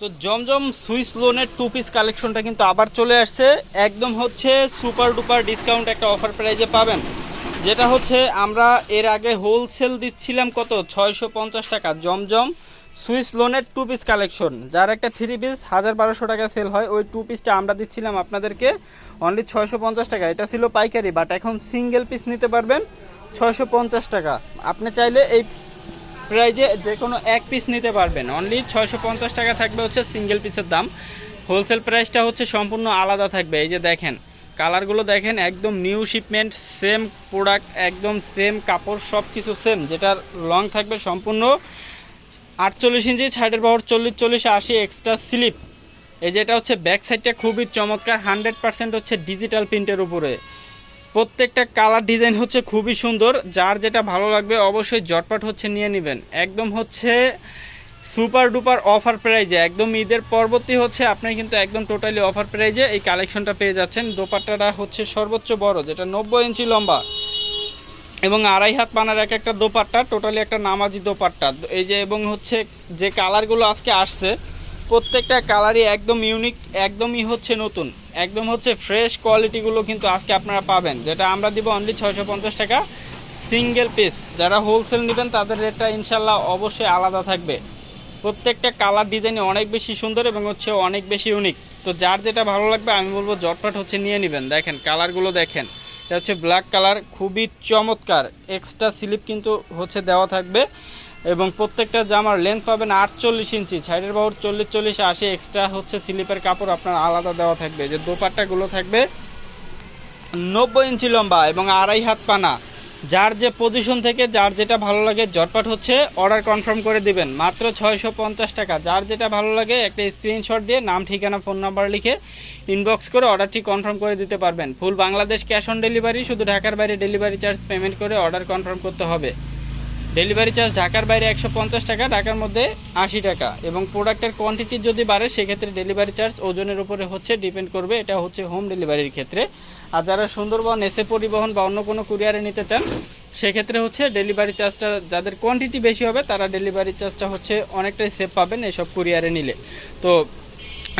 তো জমজম সুইস লোনের two piece কালেকশনটা কিন্তু আবার চলে আসছে। একদম হচ্ছে সুপার ডুপার ডিসকাউন্ট একটা অফার প্রাইজে পাবেন। যেটা হচ্ছে আমরা এর আগে হোলসেল দিচ্ছিলাম কত? ছয়শো পঞ্চাশ টাকা। জমজম সুইস লোনের টু পিস কালেকশন যার একটা থ্রি পিস হাজার বারোশো টাকা সেল হয়, ওই টু পিসটা আমরা দিচ্ছিলাম আপনাদেরকে অনলি ছয়শো পঞ্চাশ টাকা। এটা ছিল পাইকারি বাট এখন সিঙ্গেল পিস নিতে পারবেন ছয়শো পঞ্চাশ টাকা। আপনি চাইলে এই প্রাইজে যে কোনো এক পিস নিতে পারবেন। অনলি ছয়শো পঞ্চাশ টাকা থাকবে হচ্ছে সিঙ্গেল পিসের দাম। হোলসেল প্রাইসটা হচ্ছে সম্পূর্ণ আলাদা থাকবে। এই যে দেখেন কালারগুলো দেখেন, একদম নিউ শিপমেন্ট সেম প্রোডাক্ট একদম সেম কাপড় সব কিছু সেম যেটার লং থাকবে সম্পূর্ণ আটচল্লিশ ইঞ্চি সাইডের পাওয়ার চল্লিশ চল্লিশ, আশি এক্সট্রা স্লিপ এই যেটা হচ্ছে ব্যাক সাইডটা খুবই চমৎকার হান্ড্রেড পার্সেন্ট হচ্ছে ডিজিটাল প্রিন্টের উপরে। প্রত্যেকটা কালার ডিজাইন হচ্ছে খুবই সুন্দর। যার যেটা ভালো লাগবে অবশ্যই জটপাট হচ্ছে নিয়ে নেবেন। একদম হচ্ছে সুপার ডুপার অফার প্রাইজে, একদম ঈদের পরবর্তী হচ্ছে আপনি কিন্তু একদম টোটালি অফার প্রাইজে এই কালেকশনটা পেয়ে যাচ্ছেন। দোপাট্টাটা হচ্ছে সর্বোচ্চ বড়, যেটা নব্বই ইঞ্চি লম্বা এবং আড়াই হাত পানার এক একটা দোপাট্টা, টোটালি একটা নামাজি দোপাট্টা। এই যে এবং হচ্ছে যে কালারগুলো আজকে আসছে প্রত্যেকটা কালারই একদম ইউনিক একদমই হচ্ছে নতুন। একদম হচ্ছে ফ্রেশ কোয়ালিটিগুলো কিন্তু আজকে আপনারা পাবেন, যেটা আমরা দিব অনলি ছয়শো পঞ্চাশ টাকা সিঙ্গেল পিস যারা হোলসেল নেবেন, তাদের রেটটা ইনশাল্লাহ অবশ্যই আলাদা থাকবে। প্রত্যেকটা কালার ডিজাইনে অনেক বেশি সুন্দর এবং হচ্ছে অনেক বেশি ইউনিক তো যার যেটা ভালো লাগবে, আমি বলব জটপট হচ্ছে নিয়ে নেবেন। দেখেন কালারগুলো দেখেন। এটা হচ্ছে ব্ল্যাক কালার খুবই চমৎকার। এক্সট্রা স্লিপ কিন্তু হচ্ছে দেওয়া থাকবে। এবং প্রত্যেকটা জামার লেন্থ পাবেন আটচল্লিশ ইঞ্চি। সাইডের বাহুর চল্লিশ চল্লিশ আশি এক্সট্রা হচ্ছে স্লিপের কাপড় আপনার আলাদা দেওয়া থাকবে। যে দোপাট্টাগুলো থাকবে, নব্বই ইঞ্চি লম্বা এবং আড়াই হাত পানা। যার যে পজিশন থেকে, যার যেটা ভালো লাগে জটপাট হচ্ছে অর্ডার কনফার্ম করে দিবেন। মাত্র ছয়শো পঞ্চাশ টাকা। যার যেটা ভালো লাগে, একটা স্ক্রিনশট দিয়ে নাম, ঠিকানা ফোন নাম্বার লিখে ইনবক্স করে অর্ডারটি কনফার্ম করে দিতে পারবেন। Full Bangladesh cash on delivery শুধু ঢাকার বাইরে ডেলিভারি চার্জ পেমেন্ট করে অর্ডার কনফার্ম করতে হবে। ডেলিভারি চার্জ ঢাকার বাইরে একশো পঞ্চাশ টাকা, ঢাকার মধ্যে আশি টাকা। এবং প্রোডাক্টের কোয়ান্টিটি যদি বাড়ে, সেক্ষেত্রে ডেলিভারি চার্জ ওজনের উপরে হচ্ছে ডিপেন্ড করবে, এটা হচ্ছে হোম ডেলিভারির ক্ষেত্রে। আর যারা সুন্দরবন এসে পরিবহন বা অন্য কোনো কুরিয়ারে নিতে চান, সেক্ষেত্রে হচ্ছে ডেলিভারি চার্জটা যাদের কোয়ান্টিটি বেশি হবে, তারা ডেলিভারি চার্জটা হচ্ছে অনেকটাই সেভ পাবেন এসব কুরিয়ারে নিলে। তো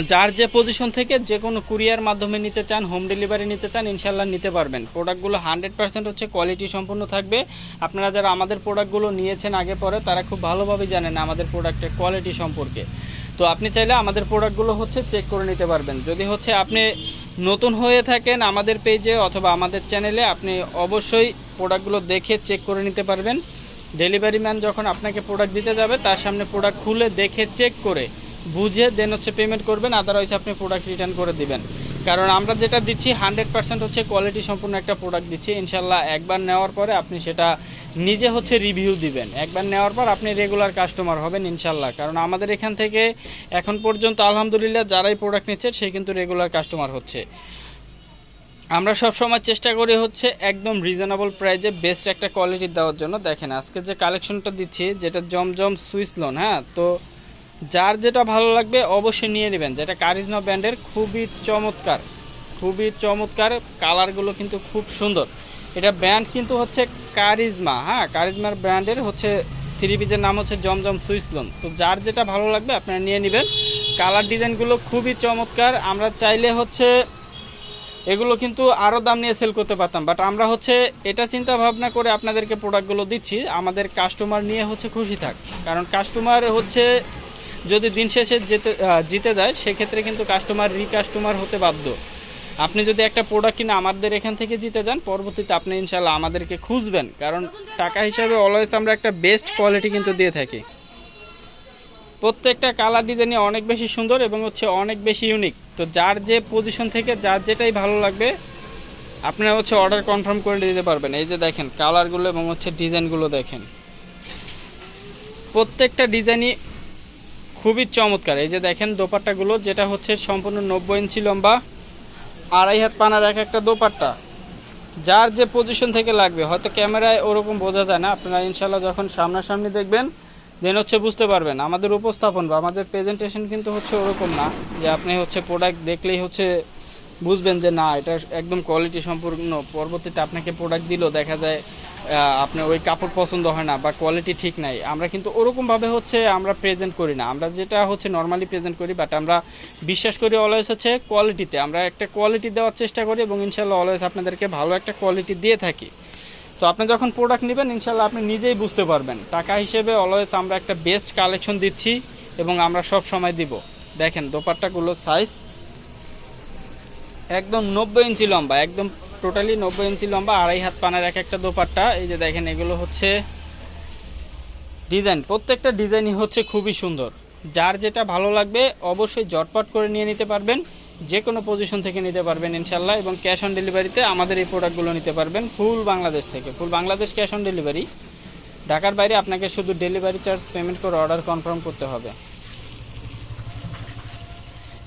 যার যে পজিশন থেকে যে কোনো কুরিয়ার মাধ্যমে নিতে চান হোম ডেলিভারি নিতে চান ইনশাল্লাহ নিতে পারবেন। প্রোডাক্টগুলো হান্ড্রেড পার্সেন্ট হচ্ছে কোয়ালিটি সম্পূর্ণ থাকবে। আপনারা যারা আমাদের প্রোডাক্টগুলো নিয়েছেন আগে পরে, তারা খুব ভালোভাবে জানেন আমাদের প্রোডাক্টের কোয়ালিটি সম্পর্কে। তো আপনি চাইলে আমাদের প্রোডাক্টগুলো হচ্ছে চেক করে নিতে পারবেন। যদি হচ্ছে আপনি নতুন হয়ে থাকেন আমাদের পেজে অথবা আমাদের চ্যানেলে আপনি অবশ্যই প্রোডাক্টগুলো দেখে চেক করে নিতে পারবেন। ডেলিভারি ম্যান যখন আপনাকে প্রোডাক্ট দিতে যাবে, তার সামনে প্রোডাক্ট খুলে দেখে চেক করে বুঝে দেন হচ্ছে পেমেন্ট করবেন আদারওয়াইজ আপনি প্রোডাক্ট রিটার্ন করে দিবেন। কারণ আমরা যেটা দিচ্ছি হান্ড্রেড পার্সেন্ট হচ্ছে কোয়ালিটি সম্পূর্ণ একটা প্রোডাক্ট দিচ্ছি। ইনশাল্লাহ একবার নেওয়ার পরে আপনি সেটা নিজে হচ্ছে রিভিউ দিবেন। একবার নেওয়ার পর আপনি রেগুলার কাস্টমার হবেন ইনশাল্লাহ কারণ আমাদের এখান থেকে এখন পর্যন্ত আলহামদুলিল্লাহ যারাই প্রোডাক্ট নিচ্ছে, সে কিন্তু রেগুলার কাস্টমার হচ্ছে। আমরা সব সময় চেষ্টা করি হচ্ছে একদম রিজনেবল প্রাইজে বেস্ট একটা কোয়ালিটি দেওয়ার জন্য। দেখেন, আজকে যে কালেকশনটা দিচ্ছি, যেটা জমজম সুইস লোন হ্যাঁ? তো যার যেটা ভালো লাগবে অবশ্যই নিয়ে নেবেন। যেটা কারিজমা ব্র্যান্ডের খুবই চমৎকার খুবই চমৎকার কালারগুলো কিন্তু খুব সুন্দর। এটা ব্র্যান্ড কিন্তু হচ্ছে কারিজমা হ্যাঁ? কারিজমার ব্র্যান্ডের হচ্ছে থ্রি পিসের নাম হচ্ছে জমজম সুইস লোন তো যার যেটা ভালো লাগবে আপনারা নিয়ে নেবেন। কালার ডিজাইনগুলো খুবই চমৎকার। আমরা চাইলে হচ্ছে এগুলো কিন্তু আরও দাম নিয়ে সেল করতে পারতাম। বাট আমরা হচ্ছে এটা চিন্তা ভাবনা করে আপনাদেরকে প্রোডাক্টগুলো দিচ্ছি। আমাদের কাস্টমার নিয়ে হচ্ছে খুশি থাক। কারণ কাস্টমার হচ্ছে যদি দিন শেষে যেতে জিতে যায় সেক্ষেত্রে কিন্তু কাস্টমার রিকাস্টমার হতে বাধ্য। আপনি যদি একটা প্রোডাক্ট কিনে আমাদের এখান থেকে জিতে যান পরবর্তীতে আপনি ইনশাল্লাহ আমাদেরকে খুঁজবেন। কারণ টাকা হিসাবে অলওয়েজ আমরা একটা বেস্ট কোয়ালিটি কিন্তু দিয়ে থাকি। প্রত্যেকটা কালার ডিজাইনই অনেক বেশি সুন্দর এবং হচ্ছে অনেক বেশি ইউনিক তো যার যে পজিশন থেকে যার যেটাই ভালো লাগবে আপনারা হচ্ছে অর্ডার কনফার্ম করে দিতে পারবেন। এই যে দেখেন কালারগুলো এবং হচ্ছে ডিজাইনগুলো দেখেন। প্রত্যেকটা ডিজাইনই খুবই চমৎকার। এই যে দেখেন দোপাট্টাগুলো, যেটা হচ্ছে সম্পূর্ণ নব্বই ইঞ্চি লম্বা, আড়াই হাত পানার এক একটা দোপাট্টা। যার যে পজিশন থেকে লাগবে, হয়তো ক্যামেরায় ওরকম বোঝা যায় না, আপনারা ইনশাল্লাহ যখন সামনাসামনি দেখবেন দেন হচ্ছে বুঝতে পারবেন। আমাদের উপস্থাপন বা আমাদের প্রেজেন্টেশন কিন্তু হচ্ছে ওরকম না, যে আপনি হচ্ছে প্রোডাক্ট দেখলেই হচ্ছে বুঝবেন যে না, এটা একদম কোয়ালিটি সম্পূর্ণ, পরবর্তীতে আপনাকে প্রোডাক্ট দিলেও দেখা যায় আপনার ওই কাপড় পছন্দ হয় না বা কোয়ালিটি ঠিক নাই। আমরা কিন্তু ওরকমভাবে হচ্ছে আমরা প্রেজেন্ট করি না। আমরা যেটা হচ্ছে নর্মালি প্রেজেন্ট করি বাট আমরা বিশ্বাস করি অলওয়েজ হচ্ছে কোয়ালিটিতে আমরা একটা কোয়ালিটি দেওয়ার চেষ্টা করি এবং ইনশাল্লাহ অলওয়েজ আপনাদেরকে ভালো একটা কোয়ালিটি দিয়ে থাকি। তো আপনি যখন প্রোডাক্ট নেবেন, ইনশাল্লাহ আপনি নিজেই বুঝতে পারবেন। টাকা হিসেবে অলওয়েজ আমরা একটা বেস্ট কালেকশন দিচ্ছি এবং আমরা সব সময় দিব। দেখেন দোপাট্টাগুলো সাইজ একদম নব্বই ইঞ্চি লম্বা, একদম টোটালি নব্বই ইঞ্চি লম্বা, আড়াই হাত পানার এক একটা দোপাট্টা। এই যে দেখেন, এগুলো হচ্ছে ডিজাইন। প্রত্যেকটা ডিজাইনই হচ্ছে খুবই সুন্দর। যার যেটা ভালো লাগবে, অবশ্যই জটপট করে নিয়ে নিতে পারবেন। যে কোনো পজিশন থেকে নিতে পারবেন ইনশাল্লাহ এবং ক্যাশ অন ডেলিভারিতে আমাদের এই প্রোডাক্টগুলো নিতে পারবেন ফুল বাংলাদেশ থেকে। Full Bangladesh cash on delivery ঢাকার বাইরে আপনাকে শুধু ডেলিভারি চার্জ পেমেন্ট করে অর্ডার কনফার্ম করতে হবে।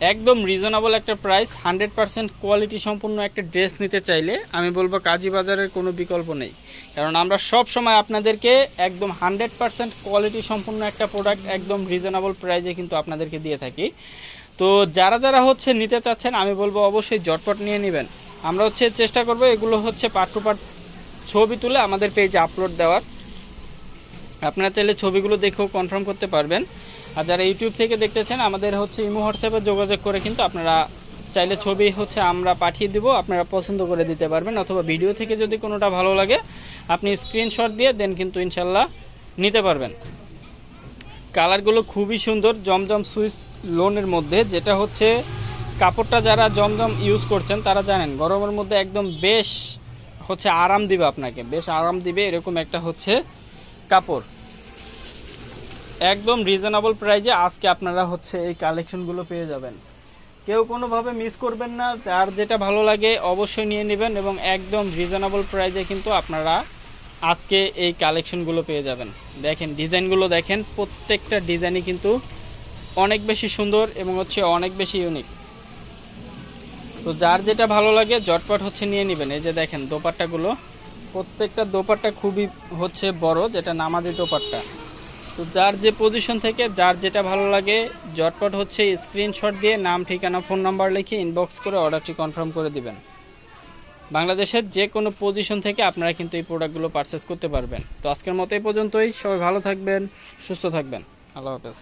একদম রিজনেবল একটা প্রাইস হান্ড্রেড পার্সেন্ট কোয়ালিটি সম্পূর্ণ একটা ড্রেস নিতে চাইলে, আমি বলব কাজী বাজারের কোনো বিকল্প নেই। কারণ আমরা সব সময় আপনাদেরকে একদম হান্ড্রেড পার্সেন্ট কোয়ালিটি সম্পূর্ণ একটা প্রোডাক্ট একদম রিজনেবল প্রাইসে কিন্তু আপনাদেরকে দিয়ে থাকি। তো যারা যারা হচ্ছে নিতে চাচ্ছেন, আমি বলব অবশ্যই জটপট নিয়ে নেবেন। আমরা হচ্ছে চেষ্টা করব এগুলো হচ্ছে পার্ট টু পার্ট ছবি তুলে আমাদের পেজে আপলোড দেওয়ার। আপনারা চাইলে ছবিগুলো দেখেও কনফার্ম করতে পারবেন। আর যারা ইউটিউব থেকে দেখতেছেন, আমাদের হচ্ছে ইমো, হোয়াটসঅ্যাপে যোগাযোগ করে কিন্তু আপনারা চাইলে ছবি হচ্ছে আমরা পাঠিয়ে দিব, আপনারা পছন্দ করে দিতে পারবেন, অথবা ভিডিও থেকে যদি কোনোটা ভালো লাগে, আপনি স্ক্রিনশট দিয়ে দেন কিন্তু ইনশাল্লাহ নিতে পারবেন। কালারগুলো খুবই সুন্দর, জমজম সুইচ লোনের মধ্যে, যেটা হচ্ছে কাপড়টা যারা জমজম ইউজ করছেন, তারা জানেন, গরমের মধ্যে একদম বেশ হচ্ছে আরাম দিবে আপনাকে, বেশ আরাম দিবে, এরকম একটা হচ্ছে কাপড়। একদম রিজনেবল প্রাইজে আজকে আপনারা হচ্ছে এই কালেকশনগুলো পেয়ে যাবেন। কেউ কোনোভাবে মিস করবেন না, যার যেটা ভালো লাগে অবশ্যই নিয়ে নেবেন এবং একদম রিজনেবল প্রাইজে কিন্তু আপনারা আজকে এই কালেকশনগুলো পেয়ে যাবেন। দেখেন ডিজাইনগুলো দেখেন, প্রত্যেকটা ডিজাইনই কিন্তু অনেক বেশি সুন্দর এবং হচ্ছে অনেক বেশি ইউনিক তো যার যেটা ভালো লাগে জটপট হচ্ছে নিয়ে নেবেন। এই যে দেখেন, দোপাট্টাগুলো, প্রত্যেকটা দোপাট্টা খুবই হচ্ছে বড়, যেটা নামাজি দোপাট্টা। তো যার যে পজিশন থেকে, যার যেটা ভালো লাগে জটপট হচ্ছে স্ক্রিনশট দিয়ে নাম, ঠিকানা ফোন নাম্বার লিখে ইনবক্স করে অর্ডারটি কনফার্ম করে দিবেন। বাংলাদেশের যে কোনো পজিশন থেকে আপনারা কিন্তু এই প্রোডাক্টগুলো পারচেস করতে পারবেন। তো আজকের মতো এই পর্যন্তই। সবাই ভালো থাকবেন, সুস্থ থাকবেন। আল্লাহ হাফেজ।